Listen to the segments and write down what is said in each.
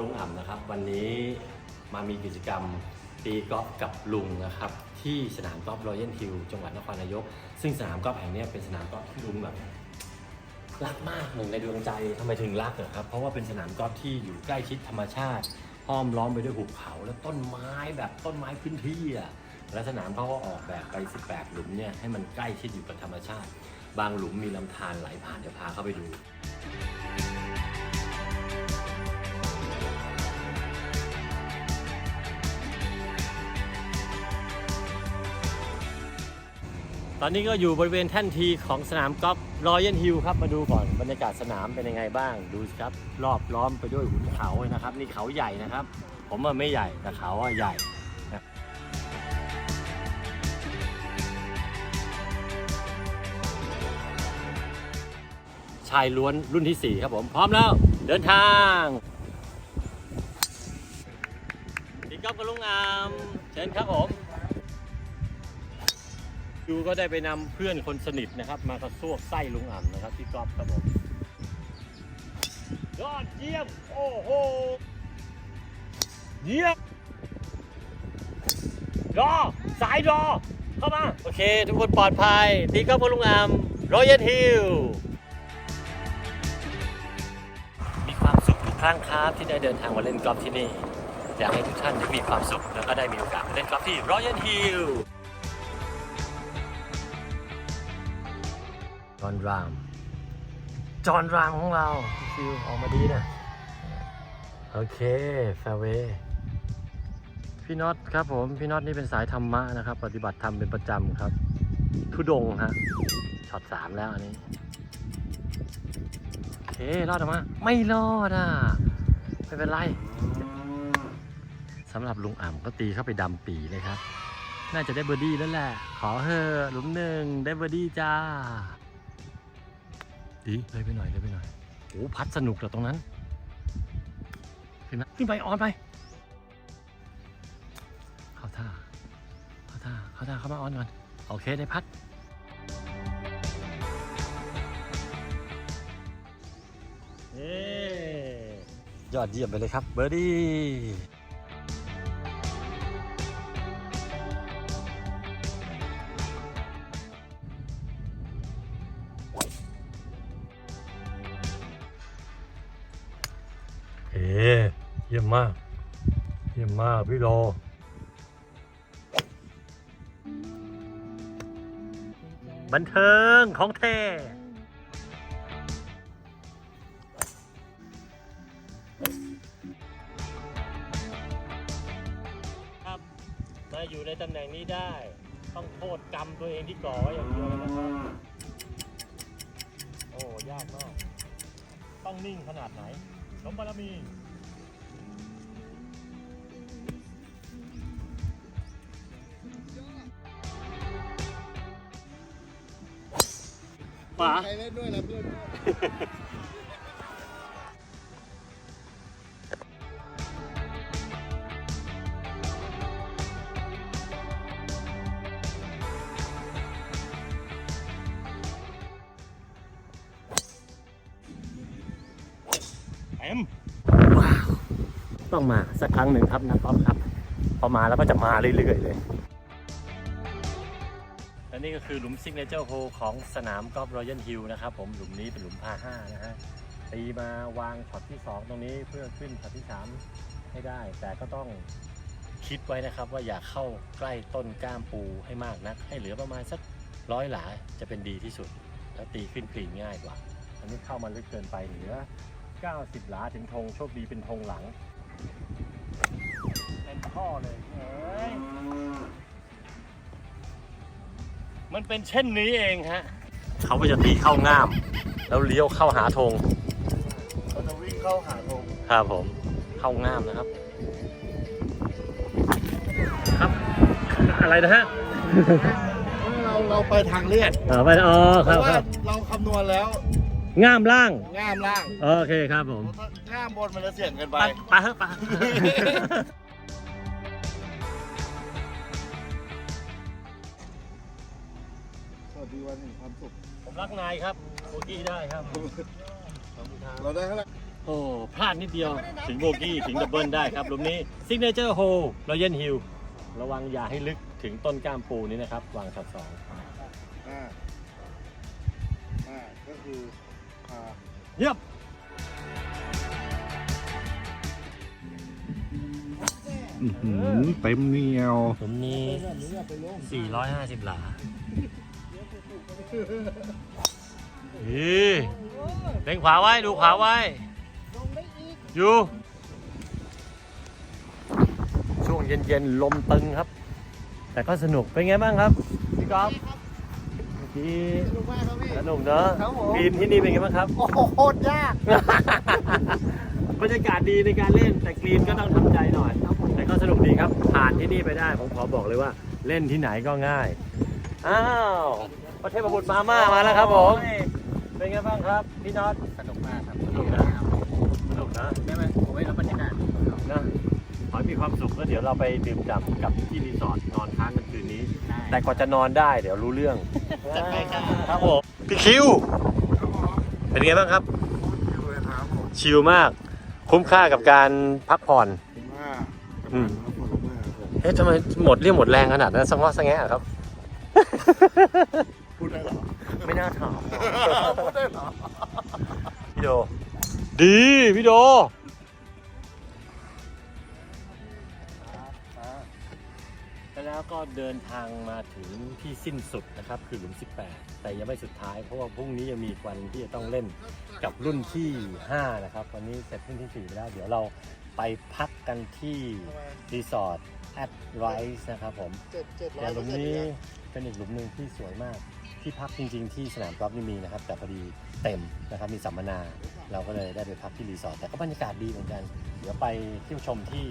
ลุงอ่ำนะครับ วันนี้มามีกิจกรรมตีกอล์ฟกับลุงนะครับ ที่สนามกอล์ฟรอยัลฮิลจังหวัดนครนายก ซึ่งสนามกอล์ฟแห่งนี้เป็นสนามกอล์ฟที่ลุงแบบรักมากหนึ่งในดวงใจทำไมถึงรักเหรอครับ เพราะว่าเป็นสนามกอล์ฟที่อยู่ใกล้ชิดธรรมชาติห้อมล้อมไปด้วยหุบเขาและต้นไม้แบบต้นไม้พื้นที่อะและสนามเขาก็ออกแบบไป 18 หลุมเนี่ยให้มันใกล้ชิดอยู่กับธรรมชาติ บางหลุมมีลำธารไหลผ่านเดี๋ยวพาเข้าไปดู ตอนนี้ก็อยู่บริเวณแท่นทีของสนามกอล์ฟรอยัลฮิลครับมาดูก่อนบรรยากาศสนามเป็นยังไงบ้างดูสิครับ รอบล้อมไปด้วยหุนเขาเลยนะครับ นี่เขาใหญ่นะครับ ผมว่าไม่ใหญ่แต่เขาว่าใหญ่ชายล้วนรุ่นที่ 4 ครับผม พร้อมแล้ว เดินทางตีกอล์ฟกับลุงอาม เชิญครับผม ยูก็ได้ไปนำเพื่อนคนสนิทนะครับ มากระซวกไส้ลุงอ่ำนะครับที่กอล์ฟครับผมยอดเยี่ยม โอ้โห เยี่ยมรอสายรอเข้ามา โอเค ทุกคนปลอดภัยตีกอฟกับลุงอ่ำรอยัลฮิลมีความสุขทุกครั้งครับที่ได้เดินทางมาเล่นกอล์ฟที่นี่ อยากให้ทุกท่านได้มีความสุขแล้วก็ได้มีโอกาสมาเล่นกอล์ฟที่รอยัลฮิล จอห์นราม จอห์นรามของเราคิวออกมาดีนะ โอเคแฟเวพี่น็อตครับผม พี่น็อตนี่เป็นสายธรรมะนะครับ ปฏิบัติธรรมเป็นประจำครับ ทุดงฮะช็อตสามแล้วอันนี้ โอเค รอดออกมา ไม่รอดอะ ไม่เป็นไรสำหรับลุงอ่ำก็ตีเข้าไปดำปีเลยครับ น่าจะได้เบอร์ดี้แล้วแหละ ขอเฮอหลุมหนึ่งได้เบอร์ดี้จ้า ดีเลยไปหน่อยเลยไปหน่อยโอ้พัดสนุกเหรอตรงนั้นขึ้นนะขึ้นไปออนไป เข้าท่า เข้าท่า เข้าท่า เข้ามาออนก่อน โอเคได้พัดเย้ยอดเยี่ยมไปเลยครับ เบอร์ดี้ เอ๊เยี่ยมมาก เยี่ยมมากพี่โลบันเทิงของเทครับมาอยู่ในตำแหน่งนี้ได้ ต้องโทษกรรมตัวเองที่ก่อไว้อย่างเดียวเลยนะครับ โอ้ ยากมาก ต้องนิ่งขนาดไหน สมบารมีขวาใครเล่นด้วยนะเพื่อน ต้องมาสักครั้งหนึ่งครับนักกอฟครับพอมาแล้วก็จะมาเรื่อยๆเลยและนี่ก็คือหลุมซิกเนเจอร์โฮของสนามกอล์ฟรอยัลฮิลนะครับผมหลุมนี้เป็นหลุมพาห้านะฮะตีมาวางช็อตที่ 2 ตรงนี้เพื่อขึ้นช็อตที่ 3 ให้ได้ แต่ก็ต้องคิดไว้นะครับว่าอย่าเข้าใกล้ต้นก้ามปูให้มากนัก ให้เหลือประมาณสักร้อยหลาจะเป็นดีที่สุด แล้วตีขึ้นกรีนง่ายกว่า อันนี้เข้ามาลึกเกินไปเหลือ 90 หลาถึงธงโชคดีเป็นธงหลัง เป็นท่อเลยเอ้ยมันเป็นเช่นนี้เองฮะเขาก็จะตีเข้าง่าม แล้วเลี้ยวเข้าหาธงเราจะวิ่งเข้าหาธงครับผมเข้าง่ามนะครับ ครับ อะไรนะฮะเราเราไปทางเลี่ยนอ๋อไปอ๋อเพครับราะคว่ารับ เราคำนวณแล้ว ง่ามล่าง ง่ามล่างโอเคครับผม ง่ามบนมันจะเสี่ยงเกินไปไปไปเถอะไปสวัสดีวันแห่งความสุข ผมรักนายครับโอกี้ได้ครับขอบคุณครับเราได้เท่าไหร่โอ้พลาดนิดเดียวถึงโบกี้ถึงดับเบิลได้ครับหลุมนี้ Signature Hole Royal Hill ระวังอย่าให้ลึกถึงต้นกล้ามปูนี้นะครับ วางช็อตสองอ่าอ่าก็คืออ่า เยียบเต็มเหนียวหลุมนี้450 หลาเฮ้ยเล็งขวาไว้ ดูขวาไว้ อยู่ ช่วงเย็นๆ ลมตึงครับ แต่ก็สนุก เป็นไงบ้างครับ พี่ก๊อฟ เมื่อกี้สนุกมากครับพี่ สนุกเนอะครับผมทีมที่นี่เป็นไงบ้างครับ โอ้โหโคตรยาก บรรยากาศดีในการเล่น แต่กรีนก็ต้องทำใจหน่อยแต่ก็สนุกดีครับ ผ่านที่นี่ไปได้ ผมขอบอกเลยว่า เล่นที่ไหนก็ง่าย อ้าวประเทศบุตรมาม่ามาแล้วครับผม เป็นไงบ้างครับ พี่น็อต สนุกมากครับสนุกนะ สนุกนะใช่ไหมผมไม่รับบรรยากาศนะขอให้มีความสุขแล้วเดี๋ยวเราไปดื่มด่ำกับที่รีสอร์ทนอนค้างกันคืนนี้ แต่ก่อนจะนอนได้เดี๋ยวรู้เรื่องจัดไปครับครับผมพี่คิว เป็นไงบ้างครับครับผมชิลมาก คุ้มค่ากับการพักผ่อนมากอืมขอบคุณมากครับผมเอ๊ะทำไมหมดเรี่ยวหมดแรงขนาดนั้นสังวะสังแงะครับ พูดได้เหรอ ไม่น่าถามพูดได้เหรอ พี่โด ดี พี่โด แล้วก็เดินทางมาถึงที่สิ้นสุดนะครับคือหลุม 18 แต่ยังไม่สุดท้ายเพราะว่าพรุ่งนี้ยังมีวันที่จะต้องเล่นกับรุ่นที่ 5 นะครับ วันนี้เสร็จรุ่นที่ 4 ไปแล้ว เดี๋ยวเราไปพักกันที่รีสอร์ทแอดไรส์นะครับผมเจ็ดเจ็ดร้อแต่ยหลุมนี้เป็นอีกหลุมหนึ่งที่สวยมากที่พักจริงๆ ที่สนามกอล์ฟนี่มีนะครับ แต่พอดีเต็มนะครับมีสัมมนา เราก็เลยได้ไปพักที่รีสอร์ทแต่ก็บรรยากาศดีเหมือนกัน เดี๋ยวไปเที่ยวชมที่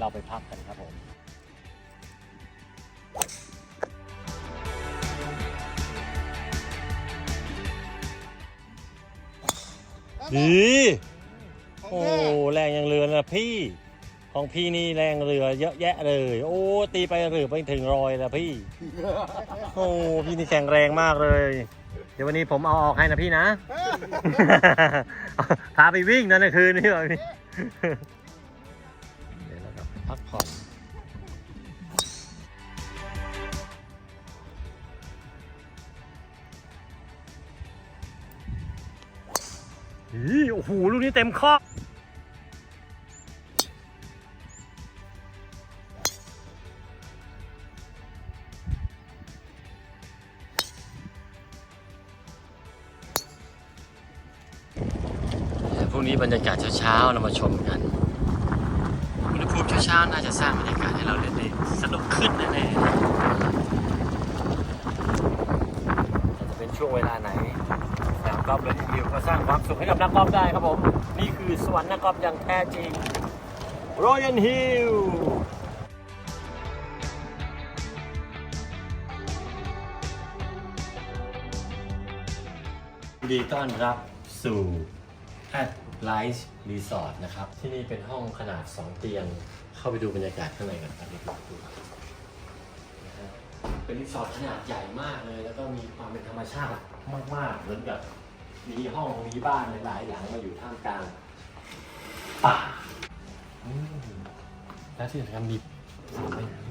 เราไปพักกันครับผม ดี โอ้แรงยังเรือนะพี่ ของพี่นี่แรงเรือเยอะแยะเลย โอ้ตีไปเรือไปถึงรอยแล้วพี่ โอ้พี่นี่แข็งแรงมากเลย เดี๋ยววันนี้ผมเอาออกให้นะพี่นะ พาไปวิ่งนั่นนะคืนนี้เลยพี่เดี๋ยวเราก็พักผ่อน โอ้โหลูกนี้เต็มข้อพรุ่งนี้บรรยากาศเช้าๆเรามาชมกันอุณหภูมิเช้าๆน่าจะสร้างบรรยากาศให้เราเล่นได้สนุกขึ้นแน่ๆแต่จะเป็นช่วงเวลาไหนสนาม กอล์ฟเลยทีเดียวก็สร้างความสุขให้กับนักกอล์ฟได้ครับผม นี่คือสวรรค์นักกอล์ฟอย่างแท้จริง Royal Hill ยินดีต้อนรับสู่ at Light Resort นะครับ ที่นี่เป็นห้องขนาด 2 เตียง เข้าไปดูบรรยากาศข้างในกันครับดูเป็นรีสอร์ทขนาดใหญ่มากเลย แล้วก็มีความเป็นธรรมชาติมากๆเหมือนกับ มีห้องมีบ้านหลายๆหลังมาอยู่ท่ามกลางป่าอืมและที่สำคัญมีสระว่ายน้ำ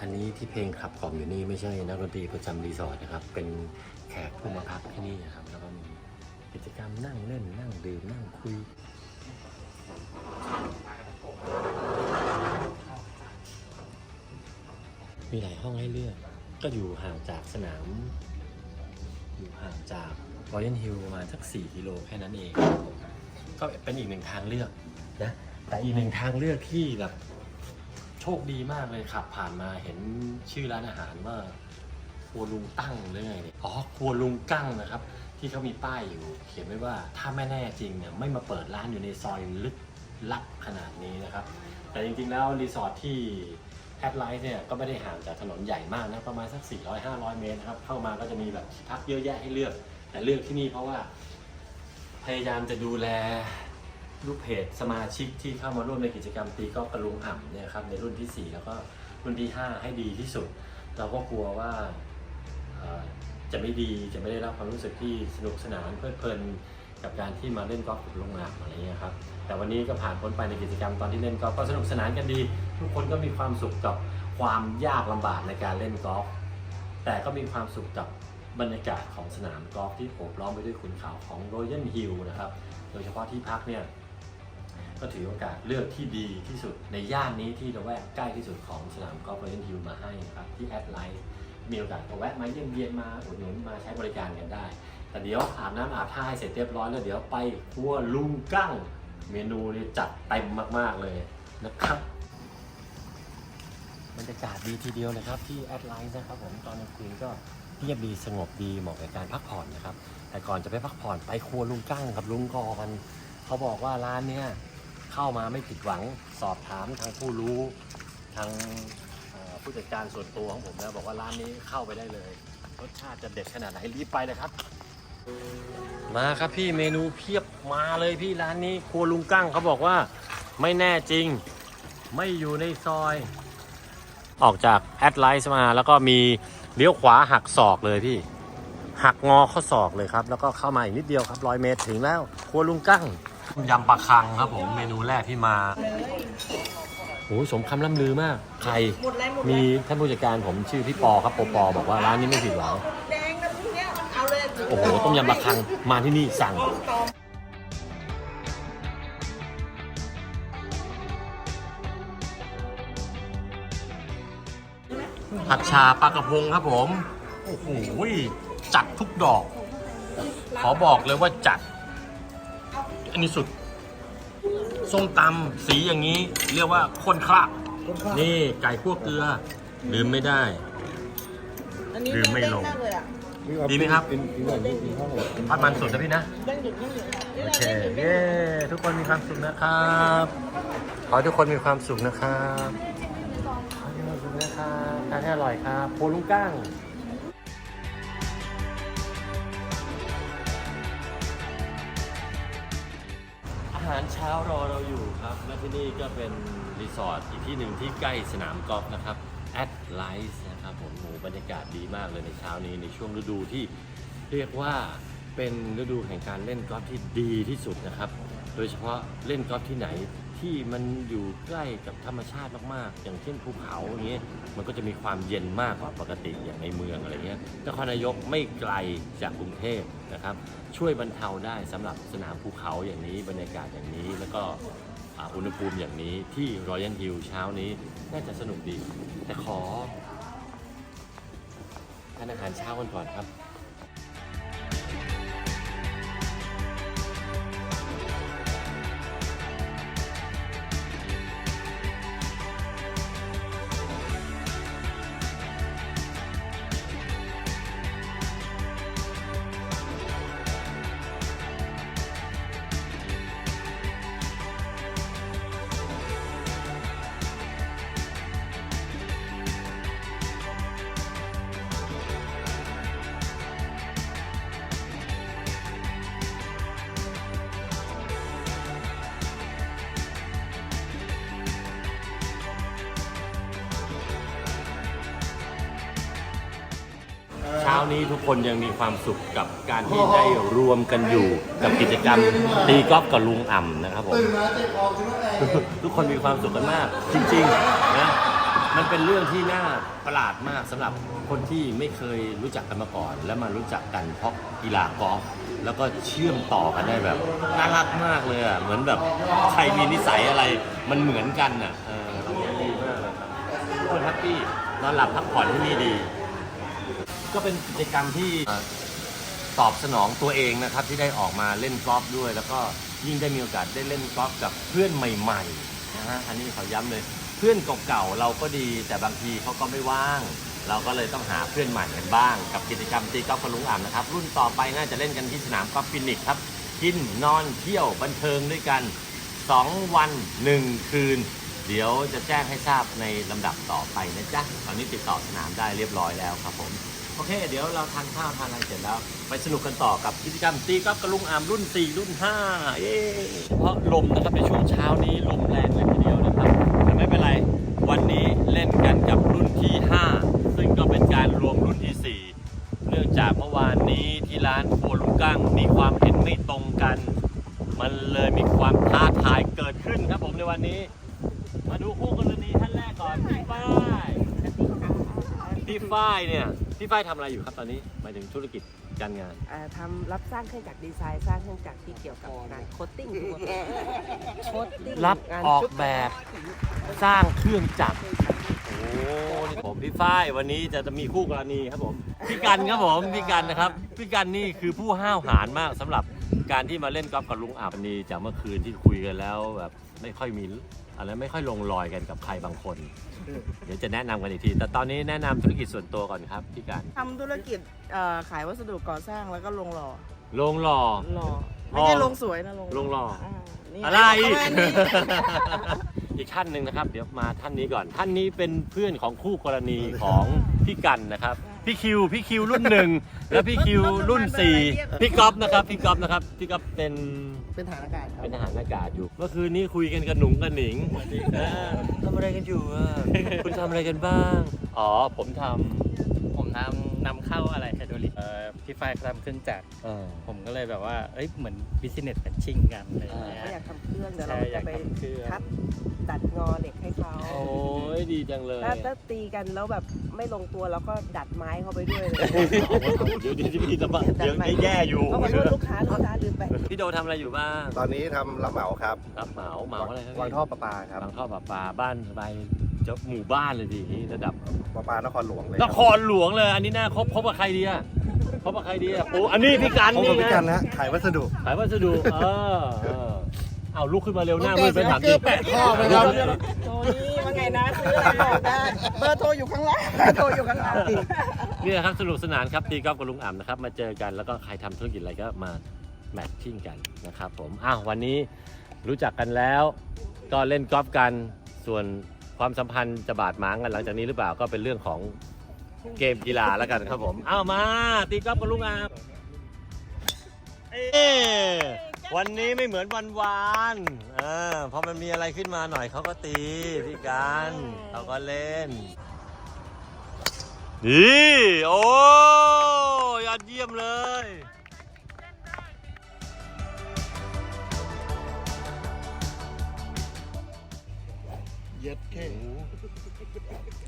อันนี้ที่เพลงขับกล่อมอยู่นี่ไม่ใช่นักดนตรีประจำรีสอร์ทนะครับ เป็นแขกผู้มาพักที่นี่นะครับ แล้วก็มีกิจกรรมนั่งเล่นนั่งดื่มนั่งคุย มีหลายห้องให้เลือก ก็อยู่ห่างจากสนาม อยู่ห่างจากรอยัลฮิลประมาณสัก 4 กิโลแค่นั้นเองครับผมก็เป็นอีกหนึ่งทางเลือกนะแต่อีกหนึ่งทางเลือกที่แบบโชคดีมากเลยขับผ่านมาเห็นชื่อร้านอาหารว่าครัวลุงตั้งหรือไงเนี่ยอ๋อครัวลุงกั้งนะครับ ที่เขามีป้ายอยู่ เขียนไว้ว่าถ้าไม่แน่จริงเนี่ยไม่มาเปิดร้านอยู่ในซอยลึกลับขนาดนี้นะครับ แต่จริงๆแล้วรีสอร์ทที่ แอดไลท์เนี่ยก็ไม่ได้ห่างจากถนนใหญ่มากนะประมาณสัก 400-500 เมตรนะครับเข้ามาก็จะมีแบบที่พักเยอะแยะให้เลือก แต่เลือกที่นี่เพราะว่า พยายามจะดูแลลูกเพจสมาชิกที่เข้ามาร่วมในกิจกรรมตีกอล์ฟกระลุงอ่ำเนี่ยครับในรุ่นที่ 4 แล้วก็รุ่นที่ 5 ให้ดีที่สุด เราก็กลัวว่าจะไม่ดีจะไม่ได้รับความรู้สึกที่สนุกสนานเพลิดเพลิน กับการที่มาเล่นกอล์ฟกับลงน้ำอะไรเงี้ยครับแต่วันนี้ก็ผ่านพ้นไปในกิจกรรมตอนที่เล่นกอล์ฟก็สนุกสนานกันดี ทุกคนก็มีความสุขกับความยากลำบากในการเล่นกอล์ฟแต่ก็มีความสุขกับบรรยากาศของสนามกอล์ฟที่โอบล้อมไปด้วยขุนเขาของ Royal Hill นะครับโดยเฉพาะที่พักเนี่ยก็ถือโอกาสเลือกที่ดีที่สุดในย่านนี้ที่ระแวกใกล้ที่สุดของสนามกอล์ฟ Royal Hill มาให้นะครับที่แอดไลท์มีโอกาสก็แวะมาเยี่ยมเยียนมาอุดหนุนมาใช้บริการกันได้ แต่เดี๋ยวอาบน้ำอาบท่าให้เสร็จเรียบร้อยแล้วเดี๋ยวไปครัวลุงกั้ง เมนูนี่จัดเต็มมากๆเลยนะครับบรรยากาศดีทีเดียวเลยครับที่แอดไลน์นะครับผมตอนกลางคืนก็เงียบดีสงบดีเหมาะกับการพักผ่อนนะครับ แต่ก่อนจะไปพักผ่อนไปครัวลุงกั้งกับลุงกอนเขาบอกว่าร้านเนี้ยเข้ามาไม่ผิดหวังสอบถามทางผู้รู้ทางผู้จัดการส่วนตัวของผมนะบอกว่าร้านนี้เข้าไปได้เลย รสชาติจะเด็ดขนาดไหนรีบไปเลยครับ มาครับพี่เมนูเพียบมาเลยพี่ร้านนี้ครัวลุงกั้งเขาบอกว่าไม่แน่จริง ไม่อยู่ในซอย ออกจากแอดไลท์มาแล้วก็มีเลี้ยวขวาหักศอกเลยพี่ หักงอข้อศอกเลยครับ แล้วก็เข้ามาอีกนิดเดียวครับร้อยเมตรถึงแล้วครัวลุงกั้งยำปลาคังครับผมเมนูแรกที่มาโอ้โหสมคำล่ำลือมาก ใครหมดเลยหมดเลมียท่านผู้จัดการผมชื่อพี่ปอครับปอปอบอกว่าร้านนี้ไม่ผิดหวัง โอ้โห ต้มยำปลาคังมาที่นี่สั่งตอมผัดชาปลากระพงครับผม โอ้โหจัดทุกดอก ขอบอกเลยว่าจัด อันนี้สุด ส้มตำสีอย่างนี้ เรียกว่าคนคละนี่ไก่คั่วเกลือลืมไม่ได้ อันนี้ลืมไม่ลงเด้ากเลยอะดีไหมครับกินกินก่อนกินข้าวหน่อยพัดมันสุดนะพี่นะเด้งหยุดเด้งหยุดโอเคเย้ทุกคนมีความสุขนะครับขอให้ทุกคนมีความสุขนะครับขอให้มีความสุขนะครับทานให้อร่อยครับโพลุงก้างอาหารเช้ารอเราอยู่ครับและที่นี่ก็เป็นรีสอร์ทอีกที่หนึ่งที่ใกล้สนามกอล์ฟนะครับ At Light นะครับผมโหบรรยากาศดีมากเลยในเช้านี้ในช่วงฤดูที่เรียกว่าเป็นฤดูแห่งการเล่นกอล์ฟที่ดีที่สุดนะครับ โดยเฉพาะเล่นกอล์ฟที่ไหนที่มันอยู่ใกล้กับธรรมชาติมากๆ อย่างเช่นภูเขาอย่างเงี้ยมันก็จะมีความเย็นมากกว่าปกติอย่างในเมืองอะไรเงี้ยนครนายกไม่ไกลจากกรุงเทพนะครับ ช่วยบรรเทาได้สำหรับสนามภูเขาอย่างนี้บรรยากาศอย่างนี้แล้วก็ อุณหภูมิอย่างนี้ที่รอยัลฮิลเช้านี้น่าจะสนุกดี แต่ขอทานอาหารเช้ากันก่อนครับ ช้านี้ทุกคนยังมีความสุขกับการที่ได้รวมกันอยู่กับกิจกรรมตีกอล์ฟกับลุงอ่ำนะครับผมทุกคนมีความสุขกันมาก จริงๆนะมันเป็นเรื่องที่น่าประหลาดมากสำหรับคนที่ไม่เคยรู้จักกันมาก่อน แล้วมารู้จักกันเพราะกีฬากอล์ฟแล้วก็เชื่อมต่อกันได้แบบน่ารักมากเลยอะเหมือนแบบใครมีนิสัยอะไรมันเหมือนกันอะเออดีมากเลยครับทุกคนแฮปปี้นอนหลับพักผ่อนที่นี่ดี ก็เป็นกิจกรรมที่ตอบสนองตัวเองนะครับที่ได้ออกมาเล่นกอล์ฟด้วย แล้วก็ยิ่งได้มีโอกาสได้เล่นกอล์ฟกับเพื่อนใหม่ๆนะฮะอันนี้ขอย้ำเลย เพื่อนเก่าๆเราก็ดี แต่บางทีเขาก็ไม่ว่าง เราก็เลยต้องหาเพื่อนใหม่กันบ้าง กับกิจกรรมตีกอล์ฟกับลุงอ่ำนะครับ รุ่นต่อไปน่าจะเล่นกันที่สนามกอล์ฟฟินิกครับกินนอนเที่ยวบันเทิงด้วยกัน 2 วัน 1 คืน เดี๋ยวจะแจ้งให้ทราบในลำดับต่อไปนะจ๊ะ ตอนนี้ติดต่อสนามได้เรียบร้อยแล้วครับผม โอเค เดี๋ยวเราทานข้าวทานอะไรเสร็จแล้ว ไปสนุกกันต่อกับกิจกรรมตีกอล์ฟกระลุงอามรุ่น 4 รุ่น 5 เย้เพราะลมนะครับในช่วงเช้านี้ลมแรงเลยทีเดียวนะครับแต่ไม่เป็นไร วันนี้เล่นกันกับรุ่นที่ 5 ซึ่งก็เป็นการรวมรุ่นที่ 4 เนื่องจากเมื่อวานนี้ที่ร้านโบลุกั้งมีความเห็นไม่ตรงกัน มันเลยมีความท้าทายเกิดขึ้นครับผมในวันนี้ มาดูคู่กรณีท่านแรกก่อนพี่ฝ้ายพี่ฝ้ายเนี่ย พี่ฝ้ายทำอะไรอยู่ครับตอนนี้หมายถึงธุรกิจการงานอ่าทำรับสร้างเครื่องจักรดีไซน์สร้างเครื่องจักรที่เกี่ยวกับงานโคตติ้งทั่วไปโคตติ้งรับงานออกชุดแบบสร้างเครื่องจักรโอ้นี่ผมพี่ฝ้ายวันนี้จะมีคู่กรณีครับผมพี่กันครับผมพี่กันนะครับพี่กันนี่คือผู้ห้าวหาญมากสำหรับการที่มาเล่นกอล์ฟกับลุงอาบนีจากเมื่อคืนที่คุยกันแล้วแบบไม่ค่อยมี อะไรไม่ค่อยลงรอยกันกับใครบางคน เดี๋ยวจะแนะนำกันอีกที แต่ตอนนี้แนะนำธุรกิจส่วนตัวก่อนครับพี่กันทำธุรกิจเอ่อขายวัสดุก่อสร้างแล้วก็ลงหล่อลงหล่อ หล่อไม่ใช่ลงสวยนะลงลงหล่อานี่อะไร ประมาณนี้ อีกท่านหนึ่งนะครับ เดี๋ยวมาท่านนี้ก่อน ท่านนี้เป็นเพื่อนของคู่กรณีของพี่กันนะครับ พี่คิวพี่คิวรุ่นหนึ่งและพี่คิวรุ่นสี่พี่ก๊อฟนะครับพี่ก๊อฟนะครับพี่ก๊อฟเป็นเป็นฐานอากาศครับเป็นทหารอากาศอยู่เมื่อคืนนี้คุยกันกับหนุ่งกับหนิงเออทำอะไรกันอยู่อะคุณทำอะไรกันบ้าง อ๋อผมทผมทำ นำเข้าอะไรไฮดรอลิกเอ่อพี่ฝ้ายเขาทำเครื่องจักรำเออ ผมก็เลยแบบว่าเอ้ยเหมือนบิสเนสแมทชิ่งกันอะไรอย่างเงี้ย เขาอยากทำเครื่องเดี๋ยวใช่เราอจะยากไปทำเครื่อง คัดดัดงอเหล็กให้เขาโอ้ยดีจังเลยถ้าถ้าตีกันแล้วแบบไม่ลงตัวแล้วก็ดัดไม้เข้าไปด้วยเลยเดี๋ยวเดี๋ยวพี่จะมาเดี๋ยวแย่อยู่ เอาขอโทษลูกค้าลูกค้าลืมไป พี่โดทำอะไรอยู่บ้างตอนนี้ทำรับเหมาครับรับเหมาเหมาอะไรครับวางท่อประปาครับวางท่อประปาบ้านสบายเจ้าหมู่บ้านเลยดีนี้ระดับประปานครหลวงเลยนครหลวงเลย อันนี้น่าคบคบกับใครดีอะคบกับใครดีอะโอ้อันนี้พี่กันผมนี่กับพี่กันนะนะขายวัสดุ ขายวัสดุเออเออเอาลุกขึ้นมาเร็วหน้ามืดไปถามดิแปะท่อไหมครับ โทรนี่ว่าไงนะซื้ออะไรบอกได้เบอร์โทรอยู่ข้างล่างเบอร์โทรอยู่ข้างล่างนี่แหละครับสนุกสนานครับตีกอล์ฟกับลุงอ่ำนะครับ มาเจอกันแล้วก็ใครทำธุรกิจอะไรก็มาแมทชิ่งกันนะครับผมอ้าววันนี้รู้จักกันแล้ว ก็เล่นกอล์ฟกันส่วน ความสัมพันธ์จะบาดหมางกันหลังจากนี้หรือเปล่าก็เป็นเรื่องของเกมกีฬาแล้วกันครับผมอ้าวมา ตีกอล์ฟกับลุงอ่ำเอ้วันนี้ไม่เหมือนวันวานเออพอมันมีอะไรขึ้นมาหน่อยเขาก็ตีพี่กันเขาก็เล่นดีโอ้ยอดเยี่ยมเลย เย็ดเก้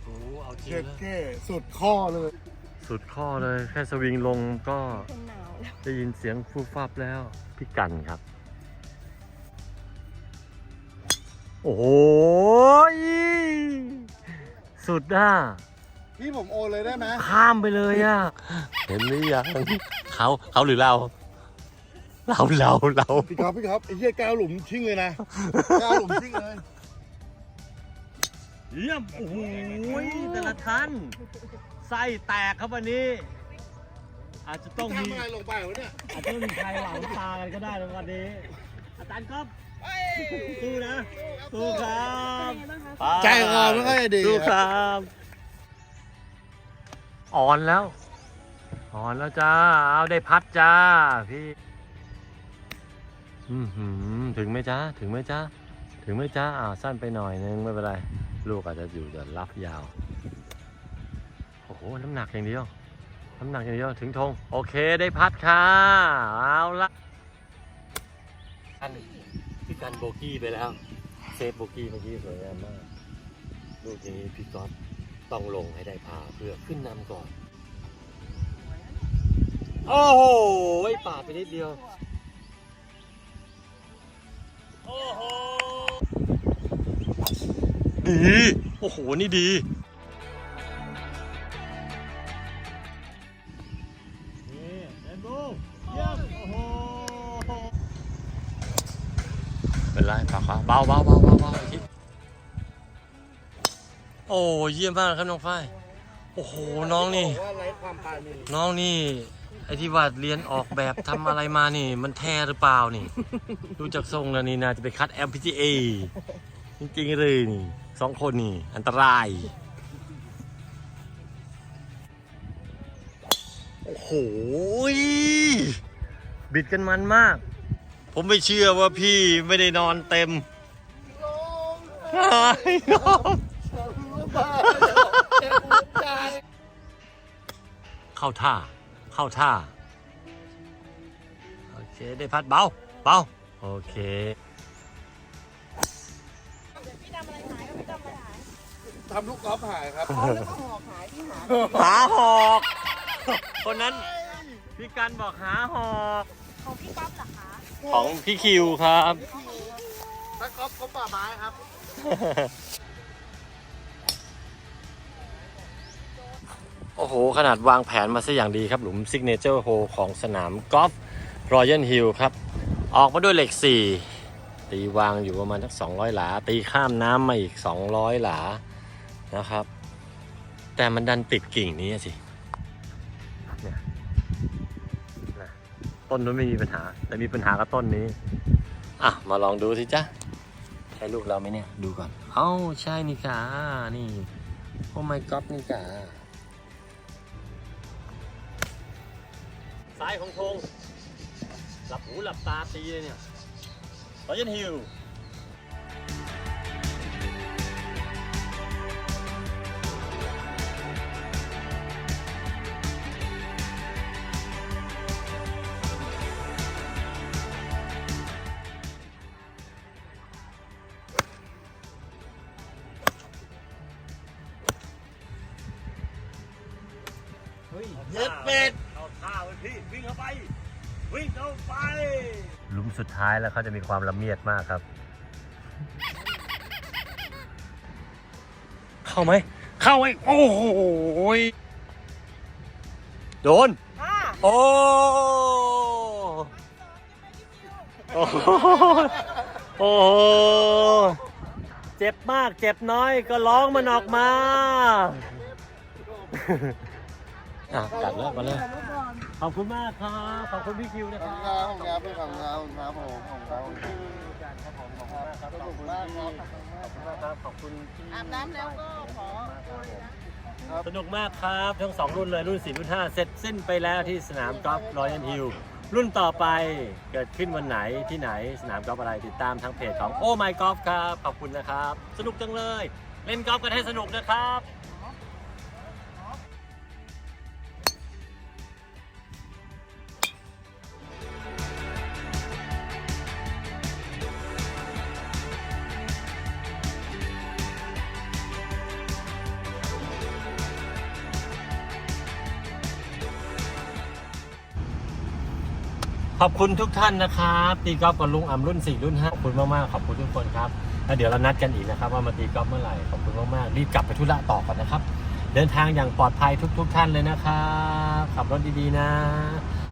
โอ้เอาจริงเย็ดแล้วเก้สุดข้อเลย สุดข้อเลยแค่สวิงลงก็ได้ยินเสียงฟูฟับแล้ว พี่กันครับ โอ้โหยสุดอะ พี่ผมโอนเลยได้ไหมข้ามไปเลยอะ เห็นหรือยังเขาเขาหรือเรา เราเราเราพี่ครับพี่ครับไอ้เหี้ยก้าวหลุมทิ้งเลยนะก้าวหลุมทิ้งเลย เยี่ยม โอ้โหแต่ละท่านไส้แตกครับวันนี้ อาจจะต้องมีทำอะไรลงไปวะเนี่ย อาจจะต้องมีใครหลังตากันก็ได้ในวันนี้ อาจารย์ครับสู้นะสู้ครับไปใจคอไม่ค่อยดีสู้ครับอ่อนแล้วอ่อนแล้วจ้า เอาได้พัดจ้าพี่อือหือถึงไหมจ้าถึงไหมจ้าถึงไหมจ้าอ้าวสั้นไปหน่อยนึงไม่เป็นไร ลูกอาจจะอยู่จะรับยาว โอ้โห น้ำหนักอย่างเดียว น้ำหนักอย่างเดียวถึงธงโอเคได้พัดค่ะ เอาละกันพี่กันโบกี้ไปแล้ว เซฟโบกี้เมื่อกี้สวยงามมาก ลูกนี้พี่ก๊อฟต้องลงให้ได้พาเพื่อขึ้นนำก่อน โอ้โหไอ้ป่าดไปนิดเดียว โอ้โห ดี โอ้โห นี่ดี เป็นไรปากขวาเบาเบาเบาเบาเบาอีกโอ้เยี่ยมมากครับน้องฝ้ายโอ้โห น้องนี่ ว่าไรความปานีน้องนี่ ไอที่ว่าเรียนออกแบบทำอะไรมานี่ มันแท้หรือเปล่านี่ ดูจากทรงแล้วนี่นะจะไปคัด LPGA จริงๆเลยนี่ สองคนนี่ อันตราย โอ้โหยบิดกันมันมาก ผมไม่เชื่อว่าพี่ไม่ได้นอนเต็มหายนอนเข้าท่า เข้าท่า โอเค ได้พัดเบา เบา โอเค ทำลูกกอล์ฟหายครับ อ๋อแล้วก็หอกหายที่หาหาหอก คนนั้นพี่กันบอกหาหอก ของพี่ก๊อฟเหรอคะของพี่คิวครับ ถ้ากอล์ฟก็ป่าไม้ครับ โอ้โห ขนาดวางแผนมาซะอย่างดีครับ หลุมซิกเนเจอร์โฮของสนามกอล์ฟรอยัลฮิลครับ ออกมาด้วยเหล็ก 4 ตีวางอยู่ประมาณสัก200 หลา ตีข้ามน้ำมาอีก 200 หลา นะครับ แต่มันดันติดกิ่งนี้สิเนี่ยนะต้นนู้นไม่มีปัญหา แต่มีปัญหากับต้นนี้ อะ มาลองดูสิจ๊ะใช่ลูกเราไหมเนี่ย ดูก่อน เอ้าใช่นี่ค่ะนี่ โอ้ my god นี่ค่ะซ้ายของธงหลับหูหลับตาตีเลยเนี่ยรอยันฮิลายแล้วเขาจะมีความละเมียดมากครับ เข้าไหม เข้าไหมโอ้โหยโดนค่ะโอ้โอ้โหโอ้โหเจ็บมากเจ็บน้อยก็ร้องมันออกมาอะกลับแล้วมาเลย ขอบคุณมากครับ ขอบคุณพี่คิวนะขคอบรับคุณครับขอบคุณครับขอบคุณครับผมขอบคุณครับขอบคุณมากครับขอบคุณที่อาบน้ำแล้วก็ขอโอยนะ สนุกมากครับ ทั้งสองรุ่นเลยรุ่น 4 รุ่น 5 เสร็จสิ้นไปแล้วที่สนามกอล์ฟรอยัลฮิลรุ่นต่อไปเกิดขึ้นวันไหนที่ไหนสนามกอล์ฟอะไรติดตามทางเพจของโอ้ my golf ครับ ขอบคุณนะครับ สนุกจังเลย เล่นกอล์ฟกันให้สนุกนะครับ ขอบคุณทุกท่านนะครับตีกอล์ฟกับลุงอ่ำรุ่น 4 รุ่น5ขอบคุณมากๆขอบคุณทุกคนครับแล้วเดี๋ยวเรานัดกันอีกนะครับ ว่ามาตีกอล์ฟเมื่อไหร่ขอบคุณมากๆรีบกลับไปธุระต่อก่อนนะครับ เดินทางอย่างปลอดภัยทุก ๆ ท่านเลยนะครับขับรถดีๆนะ